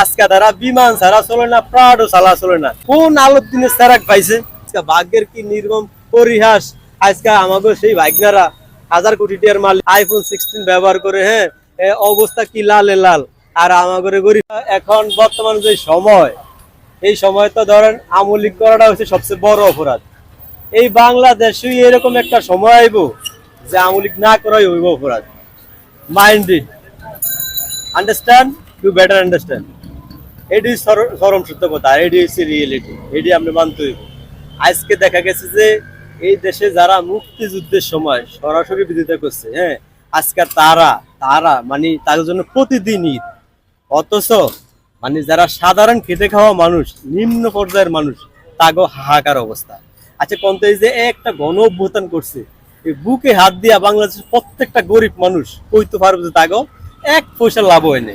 আজকে তারা বিমান ছাড়া চলে না প্রাডও ছাড়া চলে না। কোন আলোর দিনে সেরাক পাইছে? ভাগ্যের কি নির্মম পরিহাস। আজকে আমাকে সেই ভাগ্নারা হাজার কোটি টিয়ার মাল আইফোন সিক্সটিন ব্যবহার করে হ্যাঁ অবস্থা কি লালে লাল। আর আমাদের গরিব, এখন বর্তমান যে সময়, এই সময় তো ধরেন আমলিক করাটা হচ্ছে সবচেয়ে বড় অপরাধ। এই বাংলাদেশে এরকম একটা সময় আইব যে আমলিক না করাই হইব অপরাধ। Mind it understand to better understand এটি চরম সত্য কথা এটি হচ্ছে রিয়েলিটি এটি আপনি মানতে আজকে দেখা গেছে যে এই দেশে যারা মুক্তিযুদ্ধের সময় সরাসরি বিরোধিতা করছে হ্যাঁ আজকে তারা তারা মানে তাদের জন্য প্রতিদিন ঈদ অথচ মানে যারা সাধারণ খেতে খাওয়া মানুষ, নিম্ন পর্যায়ের মানুষ, তাগো হাহাকার অবস্থা। আচ্ছা কোন এই যে একটা গণ অভ্যুত্থান করছে, এই বুকে হাত দিয়া বাংলাদেশের প্রত্যেকটা গরিব মানুষ কইতে পারবে যে তাগো এক পয়সা লাভ হয় না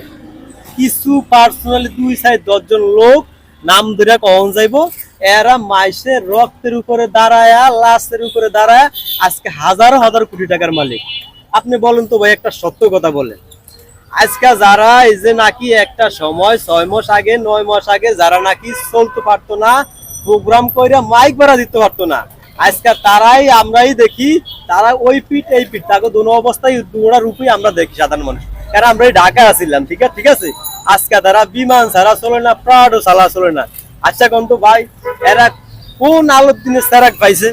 কিছু পার্সোনালি দুই সাইড দশজন লোক, নাম ধরে কখন যাইব। এরা মাইসে রক্তের উপরে দাঁড়ায়, লাশের উপরে দাঁড়ায়, আজকে হাজার হাজার কোটি টাকার মালিক। আপনি বলেন তো ভাই, একটা সত্য কথা বলেন। আজকে যারা এই যে নাকি একটা সময়, ছয় মাস আগে, নয় মাস আগে যারা নাকি চলতে পারতো না, প্রোগ্রাম কইরা মাইক ভাড়া দিতে পারতো না, আজকে তারাই আমরাই দেখি, তারা ওই পিঠ, এই পিঠ, তাকে দুনো অবস্থায় দুটা রূপই আমরা দেখি সাধারণ মানুষ। কারণ আমরা ঢাকা আসিলাম ঠিক আছে? ঠিক আছে? আজকে তারা বিমান ছাড়া চলে না প্রাডও ছাড়া চলে না। আচ্ছা কন্ত ভাই, এরা কোন আলোর দিনে সেরাক পাইছে?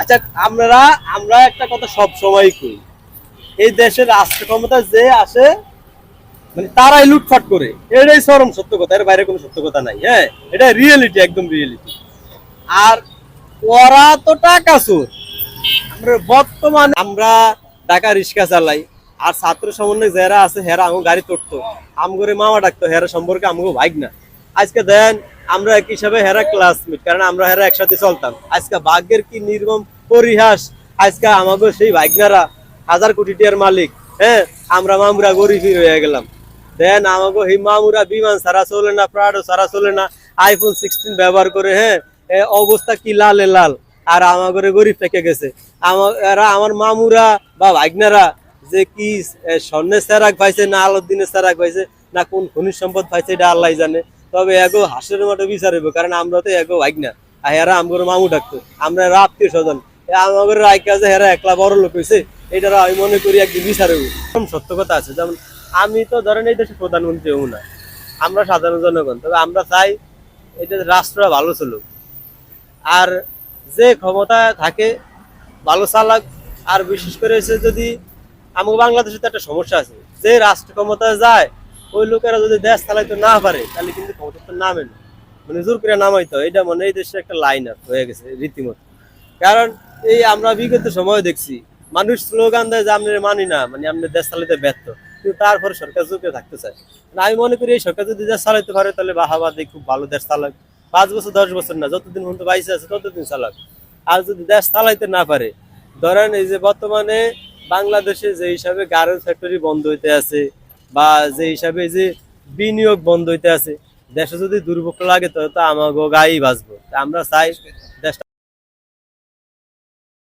আচ্ছা আমরা আমরা একটা কথা সব সময় কই। এই দেশের রাষ্ট্র ক্ষমতা যে আসে মানে তারাই লুটফাট করে। এটাই চরম সত্য কথা, এর বাইরে কোনো সত্য কথা নাই হ্যাঁ? এটা রিয়েলিটি একদম রিয়েলিটি আর ওরা তো টাকা চোর। আমরা বর্তমানে, আমরা টাকা রিক্সা চালাই। আর ছাত্র সমন্বয় যারা আছে, হেরা আমার গাড়ি তুলতো আমগরে মামা ডাকতো, হেরা সম্পর্কে আমগো ভাইক না। আজকে দেন, আমরা এক হিসাবে হেরা ক্লাসমেট কারণ আমরা হেরা একসাথে চলতাম। আজকে ভাগ্যের কি নির্মম পরিহাস, আজকে আমাকে সেই ভাগ্নারা হাজার কোটি টিয়ার মালিক হ্যাঁ আমরা মামুরা গরিব হয়ে গেলাম। দেন আমাকে এই মামুরা বিমান সারা চলে না, প্রাডো সারা চলে না আইফোন সিক্সটিন ব্যবহার করে হ্যাঁ অবস্থা কি লালে লাল। আর আমাদের গরিব থেকে গেছে। আমার আমার মামুরা বা ভাগ্নারা যে কি স্বর্ণের সেরাক পাইছে না আলোর দিনের সেরাক পাইছে না কোন খনিজ সম্পদ পাইছে, এটা আল্লাহ জানে। তবে এগো হাসের মতো বিচার হইব, কারণ আমরা তো এগো ভাগনা আর হেরা আমার মামু ডাকতো, আমরা এরা আত্মীয় স্বজন। আমাদের রায়কা যে হেরা একলা বড় লোক হয়েছে এটা আমি মনে করি একদিন বিচার হইব। এরকম সত্য কথা আছে, যেমন আমি তো ধরেন এই দেশের প্রধানমন্ত্রী হব না, আমরা সাধারণ জনগণ, তবে আমরা চাই এটা রাষ্ট্র ভালো চলুক। আর যে ক্ষমতা থাকে, ভালো চালাক, আর বিশেষ করে যদি আমাকে বাংলাদেশে তো একটা সমস্যা আছে। যে রাষ্ট্র ক্ষমতায় যায়, ওই লোকেরা যদি দেশ চালাইতে না পারে, তাহলে কিন্তু ক্ষমতা তো নামে না। মানে জোর করে নামাইতে হয় এটা মানে এই দেশের একটা লাইন আপ হয়ে গেছে রীতিমতো। কারণ এই আমরা বিগত সময় দেখছি, মানুষ স্লোগান দেয় যে আমরা মানি না মানে আমরা দেশ চালাইতে ব্যর্থ। কিন্তু তারপরে সরকার চুপে থাকতে চায়। না আমি মনে করি এই সরকার যদি দেশ চালাইতে পারে, তাহলে বাহাবা বাহাবাদি খুব ভালো দেশ চালাক। পাঁচ বছর, দশ বছর না, যতদিন পর্যন্ত বাইসে আছে, ততদিন চালাক। আর যদি দেশ চালাইতে না পারে, ধরেন এই যে বর্তমানে বাংলাদেশে যে হিসাবে গার্মেন্টস ফ্যাক্টরি বন্ধ হইতে আছে বা যে হিসাবে যে বিনিয়োগ বন্ধ হইতে আছে, দেশে যদি দুর্ভোগ লাগে তাহলে তো আমাকে গায়েই বাঁচবো। আমরা চাই